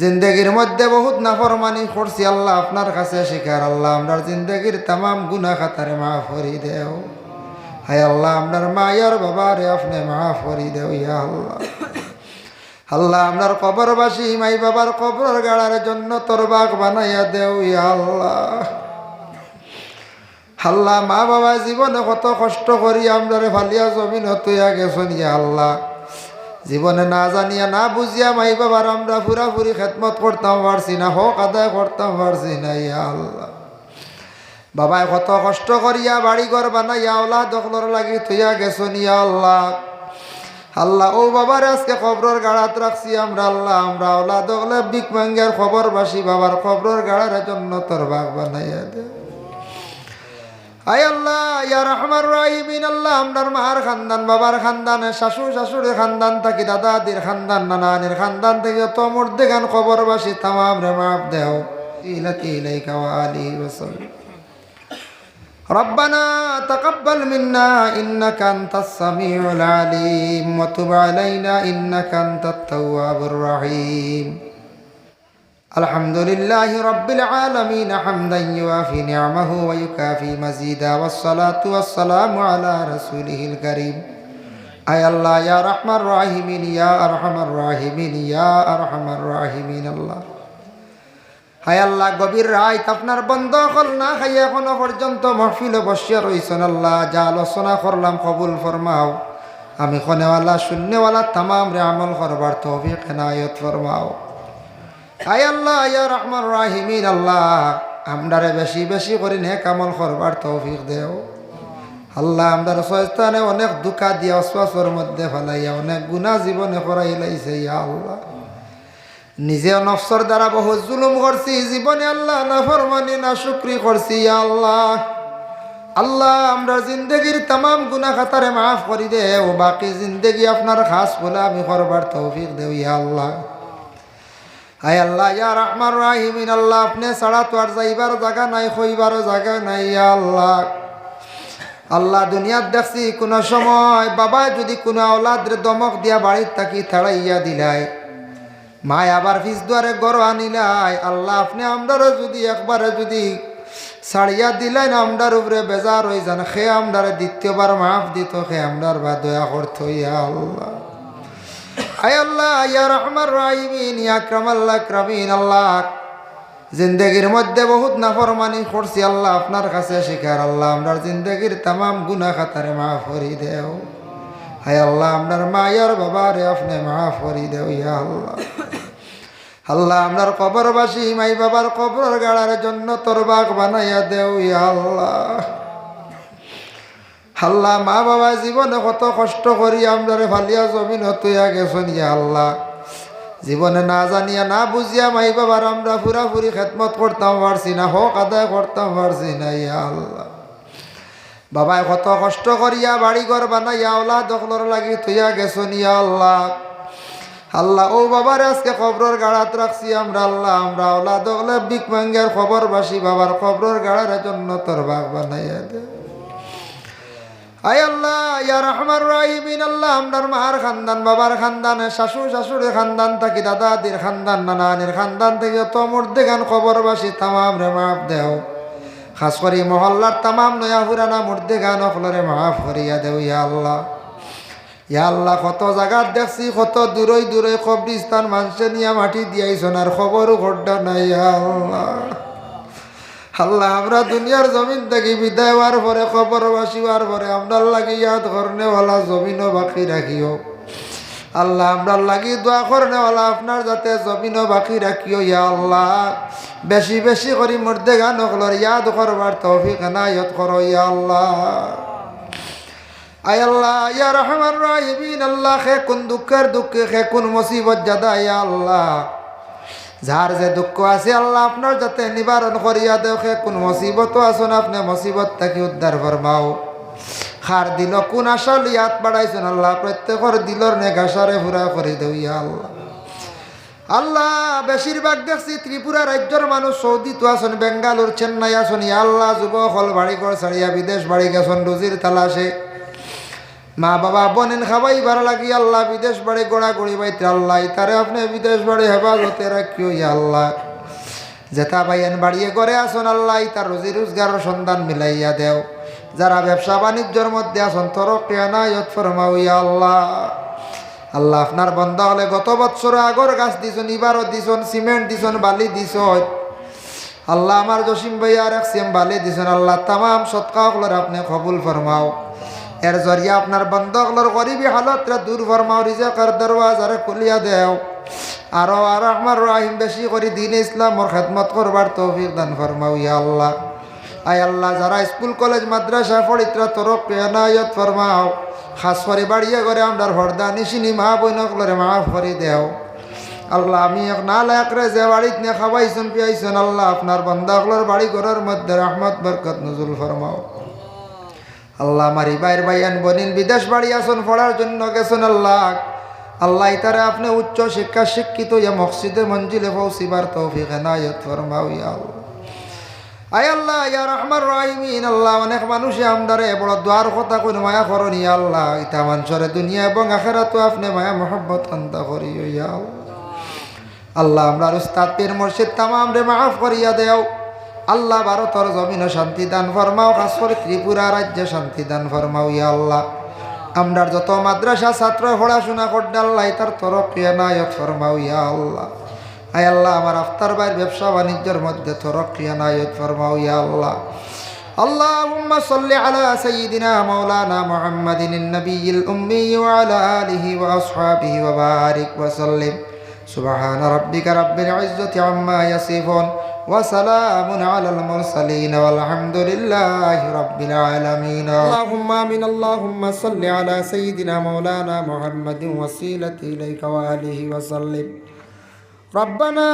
জিন্দগির মধ্যে বহুত নাফরমানি করছি আল্লাহ আপনার কাছে শিকার আল্লাহ, আমরার জিন্দগির তামাম গুনা খাতারে মাফ ফরি দেও। হায় আল্লাহ আপনার মায়ার বাবারে আপনি মাফ করি দেও ইয়া আল্লাহ। আল্লাহ আপনার কবরবাসী মাই বাবার কবর গাড়ার জন্য তোর বাঘ বানাইয়া দেও ইয়া আল্লাহ। আল্লাহ, মা বাবা জীবনে কত কষ্ট করি আমরা ফালিয়া জমিন হতুয়া গেছন ইয়া আল্লাহ। জীবনে না জানিয়া, না বুঝিয়া মাই বাবার আমরা ফুরাফুরি খেদমত করতাম পারছি না, হক আদায় করতাম পারছি না, ইয়া আল্লাহ। বাবাই কত কষ্ট করিয়া বাড়ি ঘর বানাইয়া ওলা দখলর লাগি থইয়া গেছন, ইয়া আল্লাহ। আল্লাহ, ও বাবার আজকে খবরের গাড়াত রাখছি আমরা, আল্লাহ, আমরা ওলা দখলে বিক খবর বাসি বাবার খবরের গাড়ার জন্য তোর বাঘ বানাইয়া দে। আয় আল্লাহ ইয়া রহমান রাহিমিন আল্লাহ আমরার মার খানদান বাবার খানদান শাশু শাশুড়ির খানদান থাকি দাদাদির খানদান নানানির খানদান থেকে তো মর্দে গান খবরবাসী তামাম রে মাপ দেও ইলাতি ইলাইকা ওয়া আলিহি ওয়াসাল্লাম ربنا تقبل منا إنك أنت السميع العليم وتب علينا إنك أنت التواب الرحيم الحمد لله رب العالمين حمدا يوافي نعمه ويكافي مزيدا والصلاة والسلام على رسوله الكريم أي الله يا رحمن الراحمين يا أرحم الراحمين يا أرحم الراحمين الله হায় আল্লাহ গভীর রাত আপনার বন্ধ হল না খাই এখনো পর্যন্ত মহফিলে বসিয়া রইছেন আল্লাহ যা আলোচনা করলাম কবুল ফরমাও আমি খনেওয়ালা শূন্যওয়ালা তামাম রে আমল করবার তৌফিক এনায়ত ফরমাও হায় আল্লাহ, ইয়া রহমান রাহিমিন, আল্লাহ, আমরারে বেশি বেশি করে নেক আমল করবার তৌফিক দেও। আল্লাহ, আমরার সস্তানে অনেক দুঃখা দিয়া অশ্বাসর মধ্যে ফেলাইয়া অনেক গুণা জীবনে করাই লাইছে, ইয়া আল্লাহ। নিজে নফসর দ্বারা বহু জুলুম করছি, জীবনে আল্লাহ না ফরমানি, না শুক্রি করছি, ইয়া আল্লাহ। আল্লাহ আমরা জিন্দগির তামাম গুনা খাতারে মাফ করি দে, ও বাকি জিন্দগি আপনার খাস বলে আমি করবার তৌফিক দেও, ইয়া আল্লাহ। হায় আল্লাহ, ইয়া রহমান রাহিমিন, আল্লাহ, আপনি ছাড়া তো আর যাইবার জায়গা নাই খইবারও জায়গা নাই, ইয়া আল্লাহ। আল্লাহ, দুনিয়াত দেখছি, কোনো সময় বাবায় যদি কোনো আওলাদের দমক দিয়া বাড়ির থাকি থাড়াইয়া দিলাই। মায় আবার ফিস দুয়ারে গড় আনিলাই। আল্লাহ, আপনি আমরারও যদি একবারে যদি ছাড়িয়া দিলেন আমরার উপরে বেজার হয়ে যান। সে আমরার দ্বিতীয়বার মাফ দিত সে আমরার বা দয়া করত, ইয়া আল্লাহ। আল্লাহ আল্লাহ। জিন্দগির মধ্যে বহুত নাফরমানি করছি আল্লাহ, আপনার কাছে শিকার আল্লাহ। আমরার জিন্দগির তামাম গুনা খাতারে মাফ করি দেও। হায় আল্লাহ, আপনার মায়ার বাবারে আপনি মাফ করি দেও, ইয়া আল্লাহ। আল্লাহ, আপনার কবরবাসী মাই বাবার কবর গাড়ার জন্য তোর বাঘ বানাইয়া দেও, ইয়া আল্লাহ। আল্লাহ মা বাবা জীবনে কত কষ্ট করি আমরা ফালিয়া জমিন হতুয়া গেছন ইয়া আল্লাহ। জীবনে না জানিয়া, না বুঝিয়া মাই বাবার আমরা ফুরাফুরি খেদমত করতাম পারছি না, হক আদায় করতাম পারছি না ইয়া আল্লাহ। বাবাই কত কষ্ট করিয়া বাড়ি ঘর বানাইয়া ওলা দখলর লাগি থইয়া গেছন ইয়া আল্লাহ। আল্লাহ, ও বাবার আজকে খবরের গাড়াত রাখছি আমরা আল্লাহ, আমরা ওলা দখলে বিক মাঙ্গের খবর বাসি বাবার খবরের গাড়ার জন্য তোর বাঘ বানাইয়া দে। আয় আল্লাহ, ইয়া রহমান রাহিমিন, আল্লাহ, আমরার মার খানদান, বাবার খানদান, শাশু শাশুড়ির খানদান, থাকি দাদাদির খানদান, নানানির খানদান, থেকে তো মর্দে গান খবরবাসী, তামাম রে মাপ দেও। খাস করি মহল্লার তামাম নয়া পুরানা মর্দে গান অকলরে মাফ করিয়া দেও, ইয়া আল্লাহ। ইয়া আল্লাহ, কত জায়গার দেখছি, কত দূরই দূরই কবরিস্তান মানুষে নিয়ে মাটি দিয়াইছন, আর খবরও ঘটনা নাই, ইয়া আল্লাহ। আল্লাহ, আমরা দুনিয়ার জমিন থেকে বিদায় হওয়ার পরে খবর বাসিবার পরে, আমরার লাগি ইয়াদ করনেওয়ালা জমিনও বাকি রাখিও। আল্লাহ, আমরার লাগি দোয়া করনেওয়ালা, আপনার যাতে জমিনও বাকি রাখিও, ইয়া আল্লাহ। বেশি বেশি করি মর্দে গান হকলর ইয়াদ করবার তৌফিক নায়ত করো, ইয়া আল্লাহ। আয় আল্লাহ রহমান রাহিমিন, আল্লাহ খে কোন দুঃখের দুঃখে খে কোন মুসিবত জাদা ইয়া আল্লাহ। যার যে দুঃখ আছে আল্লাহ আপনার যাতে নিবারণ করিয়া দেখে কোন মুসিবত আসুন আপনি মুসিবত থেকে উদ্ধার ফরমাও। খার দিল কোন আশা লিয়াত বাড়াইছেন আল্লাহ, প্রত্যেকর দিলর নেগাসারে ফুরা করে দেউ ইয়া আল্লাহ। আল্লাহ, বেশিরভাগ দেখছি ত্রিপুরা রাজ্যের মানুষ সৌদি তো আসুন বেঙ্গালুর চেন্নাই আসুন ইয়া আল্লাহ, যুবক হল বাড়ি ঘর ছাড়িয়া বিদেশ বাড়ি গেছেন, রুজির তালাশে। মা বাবা বনেন খাবাই ভালো লাগি, আল্লাহ বিদেশ বাড়ি গোড়া গড়ি বাইতে, আল্লাহ তারে আপনি বিদেশ বাড়ি হেফাজতে রাখিও আল্লাহ। জেতা ভাইয়েন বাড়িয়ে করে আসুন, আল্লাহ তার রুজি রোজগারের সন্ধান মিলাইয়া দেও। যারা ব্যবসা বাণিজ্যের মধ্যে আসুন তরকিয়ানায়ত ফরমাও ইয়া আল্লাহ। আল্লাহ আপনার বন্ধ হলে গত বছর আগর গাছ দিছন ইবারও দিছন, সিমেন্ট দিছন, বালি দিছ আল্লাহ আমার জসিম ভাই আর এক সিম বালি দিছন, আল্লাহ তামাম সৎকাহলর আপনি কবুল ফরমাও। এর জরিয়া আপনার বন্ধকলর গরিবী হালতরে দূর ফরমাও, রিজাকার দরওয়াজারে খুলিয়া দেও। আরও আর আমার রাহিম বেশি করে দিন ইসলামর খেদমত করবার তৌফিক দান ফরমাও, ইয়া আল্লাহ। আয় আল্লাহ, যারা স্কুল, কলেজ, মাদ্রাসা ফরিত্রা তরফ পেনায়ত ফরমাও, খাস করে বাড়িয়ে করে আমরা হরদা, নিশিনি, মা বইনকলরে মাফ করে দেও। আল্লাহ, আমি এক না লায়করে যে বাড়িত নিয়ে খাওয়াইছেন, পিয়াইছেন, আল্লাহ, আপনার বন্দাগুলোর বাড়ি ঘরের মধ্যে রহমত, বরকত নজরুল ফরমাও। আল্লাহ মারি বাইর বাইয়ান বনিন বিদেশ বাড়ি আসুন, পড়ার জন্য গেছেন আল্লাহ। আল্লাহ তারে আপনি উচ্চ শিক্ষা শিক্ষিত, ইয়া মসজিদে, মঞ্জিলে পৌঁছিবার তৌফিক এনায়ত ফরমাও, ইয়া আয় আল্লাহ, ইয়া রহমান রাহিমিন, আল্লাহ অনেক মানুষে আমদারে বড় দ্বার কথা কোন মায়া করনি আল্লাহ। ইতা মানুষরে দুনিয়া এবং আখেরাতো আপনি মায়া মোহব্বত আন্তা করি ইয়া আল্লাহ। আল্লাহ, আমরা উস্তাদ পীর মুর্শিদ তামাম রে মাফ করিয়া দেও। আল্লাহ ভারতর জমিন শান্তি দান ফরমাও খাস করে ত্রিপুরা রাজ্যে শান্তি দান ফরমাও ইয়া আল্লাহ আমরার যত মাদ্রাসা ছাত্র পড়াশোনা করতে আল্লাহ তার তরফ নায়ক ফরমাও ইয়া আল্লাহ আয় আল্লাহ আমার আফতার ভাইয়ের ব্যবসা বাণিজ্যের মধ্যে তরক্রিয়া নায়ক ফরমাও ইয়া আল্লাহ اللهم صل على سيدنا مولانا محمد النبي الأمي وعلى آله وأصحابه وبارك وسلم سبحان ربك رب العزة عما يصفون وسلام على المرسلين والحمد لله رب العالمين اللهم آمين اللهم صل على سيدنا مولانا محمد وسيلة إليك وآله وسلم ربنا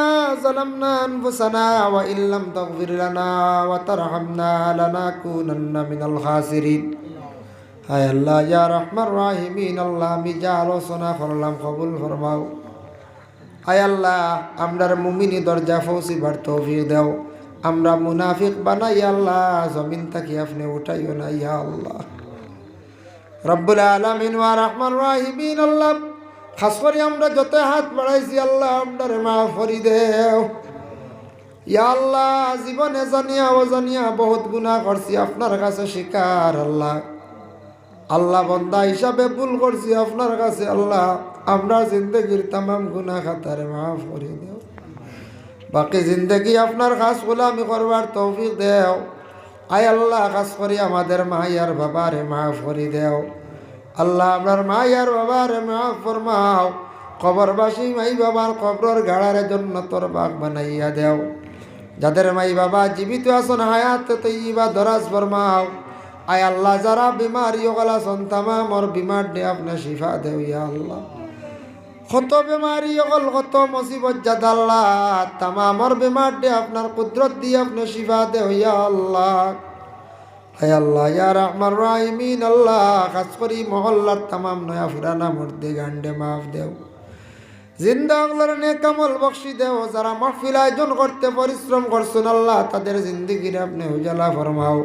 ظلمنا أنفسنا وإن لم تغفر لنا وترحمنا لنكونن من الخاسرين হায় আল্লাহ ইয়া রহমান রাহিমিন আল্লাহ আমি যা আলোচনা করলাম কবুল ফরমাও হায় আল্লাহ, আমরার মুমিনি দরজা ফৌসিবার তৌফিক দেও। আমরা মুনাফিক বানাই আল্লাহ, জমিন থাকি আপনি উঠাইও না ইয়া আল্লাহ। রব্বুল আলমিন ওয়া রহমান রাহিমিন, আল্লাহ, খাস করে আমরা যত হাত বাড়াইছি আল্লাহ আপনার মা ফরি দেও। ইয়া আল্লাহ, জীবনে জানিয়া অজানিয়া বহুত গুণা করছি, আপনার কাছে শিকার আল্লাহ। আল্লাহ বন্দা হিসাবে ভুল করছি, আপনার কাছে আল্লাহ আমরা জিন্দগির তামাম গুণা খাতারে মাফ করে দেও। বাকি জিন্দগি আপনার কাজ আমি করবার তৌফিক দেও। আয় আল্লাহ, কাজ করি আমাদের মাইয়ার বাবারে মাফ করে দেও। আল্লাহ আপনার মাইয়ার বাবারে মাফ ফরমাও। কবরবাসী মাই বাবার কবরের গাড়ার জন্য তোর বাঘ বানাইয়া দেও। যাদের মাই বাবা জীবিত আছেন, হায়াত তৈবা দরাজ ফরমাও। আয় আল্লাহ, যারা বিমারি ওগলা সন্তামা মোর বিমার দে আপনি শিফা দেও ইয়া আল্লাহ। কত বেমারি অকল কত মুসিবত জাদ আল্লাহ, তামামর বেমার দে আপনার কুদরত দিয়ে আপনি শিফা দে ইয়া আল্লাহ। হায় আল্লাহ, ইয়া রহমান রাহিমিন, আল্লাহ, খাস করি মহল্লার তামাম নয়া ফুরানা মর্দে গান্ডে মাফ দেও। জিন্দা অগলার নে কামল বক্সি দেও, যারা মহফিল আয়োজন করতে পরিশ্রম করছেন আল্লাহ, তাদের জিন্দিগির আপনি উজালা ফরমাও।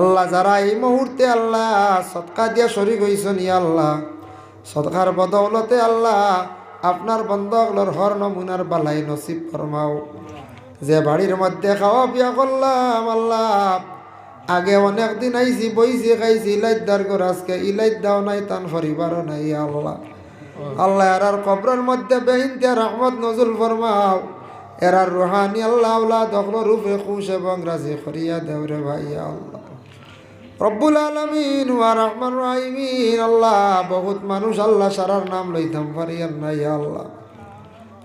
আল্লাহ যারা এই মুহূর্তে আল্লাহ সৎকা দিয়া শরিক হয়েছেন ইয়া আল্লাহ। সদকার বদৌলতে আল্লাহ আপনার বন্ধকলর হর নমুনার বালাই নসিব ফরমাও। যে বাড়ির মধ্যে খাওয়া বিয়া করলাম আল্লাহ, আগে অনেক দিন আইছি, বইছি, খাইছি ইলাইদার করে আজকে ইলাইদ দাও নাই, তান ফরিবারও নাই আল্লাহ। আল্লাহ এরার কবরের মধ্যে বেহিনতে রহমত নজরুল ফরমাও। এরার রুহানি আল্লাহ আল্লাহ দখল রূপে খুশ এবং রাজি করিয়া দেওরে ভাই আল্লাহ। রব্বুল আলমিন ওয়া রহমান রাহিমিন। আল্লাহ, বহুত মানুষ আল্লাহ সারার নাম লইতাম পারি না ইয়া আল্লাহ।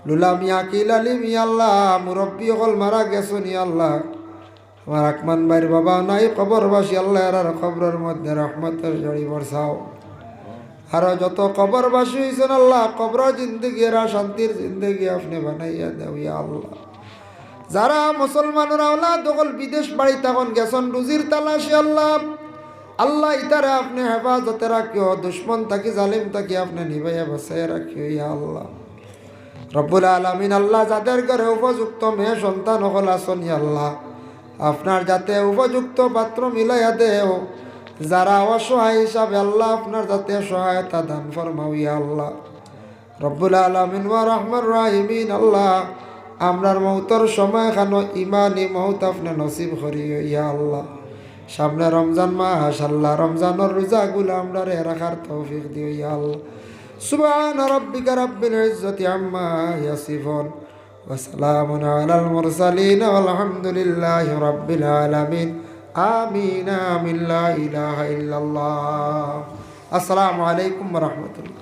লুলা মিয়া কিল আলী মিয়া আল্লাহ, মুরব্বী অকল মারা গেছুন আল্লাহ। আমার আকমান ভাইয়ের বাবা নাই, কবরবাসী আল্লাহ এরার কবরের মধ্যে রহমতের জড়ি বর্ষাও। আর যত কবরবাসী হয়েছেন আল্লাহ, কবর জিন্দগি এরা শান্তির জিন্দগি আপনি বানাইয়া দেও ইয়া আল্লাহ। যারা মুসলমানের আল্লাহ দখল বিদেশ বাড়ি তখন গেছেন, রুজির তালাশে আল্লাহ। আল্লাহ ইতারে আপনি হেফাজতে রাখিও, দুশ্মন তাকি জালিম তাকি আপনি নিবাইয়া বসাই রাখিও, ইয়া আল্লাহ। রব্বুল আলমিন আল্লাহ যাদের ঘরে উপযুক্ত মেয়ে, সন্তান হল আসন আল্লাহ। আপনার যাতে উপযুক্ত পাত্র মিলাইয়া দেও, যারা অসহায় হিসাবে আল্লাহ আপনার যাতে সহায়তা দান ফরমাও, ইয়া আল্লাহ। রব্বুল আলমিন, ওয়া রহমান রাহিমিন, আল্লাহ, আমরার মৌতর সময় খানো ইমানি মৌত আপনি নসিব করিও, ইয়া আল্লাহ। সামনে রমজান মাস, আল্লাহ রমজানের রোজাগুলো আমরা রে রাখার তৌফিক দিয়ে আল্লাহ সুবান রব্বিকা রব্বিল ইজ্জতি আম্মা ইয়াসিফুন। ওয়া সালামুন আমিন আমিন, লা ইলাহা আলাইকুম ওয়া